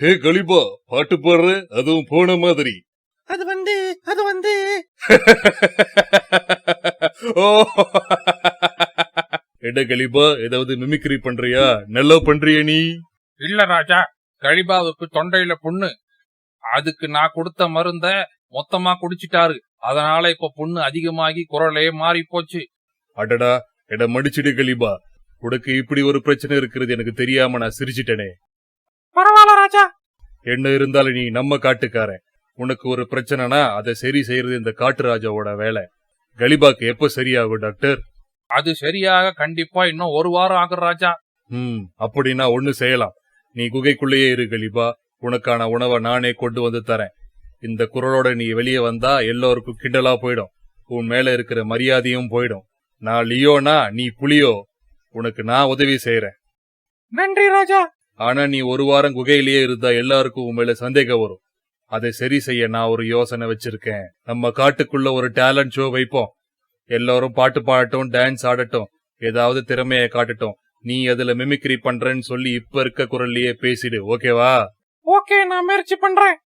ஹே Khalifa பாட்டு பாடுற? அதுவும் போன மாதிரி. அது வந்து அது வந்து. ஓ. எட கலிபா ஏதாவது மிமிக்ரி பண்றியா? நல்லா பண்றியா நீ? இல்ல ராஜா கழிபாவுக்கு தொண்டையில புண்ணு. அதுக்கு நான் கொடுத்த மருந்த மொத்தமா குடிச்சிட்டாரு. அதனால இப்ப புண்ணு அதிகமாகி குரலே மாறி போச்சு அடடா எட மடிச்சிடு கலிபா. உனக்கு இப்படி ஒரு பிரச்சனை இருக்கிறது எனக்கு தெரியாம நான் சிரிச்சிட்டேனே. பரவாயில்ல ராஜா. என்ன இருந்தாலும் நீ நம்ம காட்டுக்காரன். உனக்கு ஒரு பிரச்சனைனா அதை சரி செய்யறது இந்த காட்டு ராஜாவோட வேலை. கலிபாக்கு எப்ப சரியாகும் டாக்டர்? அது சரியாக கண்டிப்பா இன்னும் ஒரு வாரம் ஆகும் ராஜா. ம் அப்படின்னா ஒண்ணு செய்யலாம். நீ குகைக்குள்ளேயே இரு கலிபா. உனக்கான உணவை நானே கொண்டு வந்து தரேன். இந்த குரலோட நீ வெளியே வந்தா எல்லோருக்கும் கிண்டலா போயிடும். உன் மேல இருக்கிற மரியாதையும் போயிடும். நான் லியோனா நீ புலியோ. உனக்கு நான் உதவி செய்யறேன் நன்றி ராஜா. ஆனா நீ ஒரு வாரம் குகையிலேயே இருந்தா எல்லாருக்கும் உன் மேல சந்தேகம் வரும். அதை சரி செய்ய நான் ஒரு யோசனை வச்சிருக்கேன். நம்ம காட்டுக்குள்ள ஒரு டேலண்ட் ஷோ வைப்போம். எல்லாரும் பாட்டு பாடட்டும் டான்ஸ் ஆடட்டும். ஏதாவது திறமைய காட்டட்டும். நீ அதுல மிமிக்ரி பண்றேன்னு சொல்லி இப்ப இருக்க குரல்லையே பேசிடு. ஓகேவா ஓகே நான் முயற்சி பண்றேன்.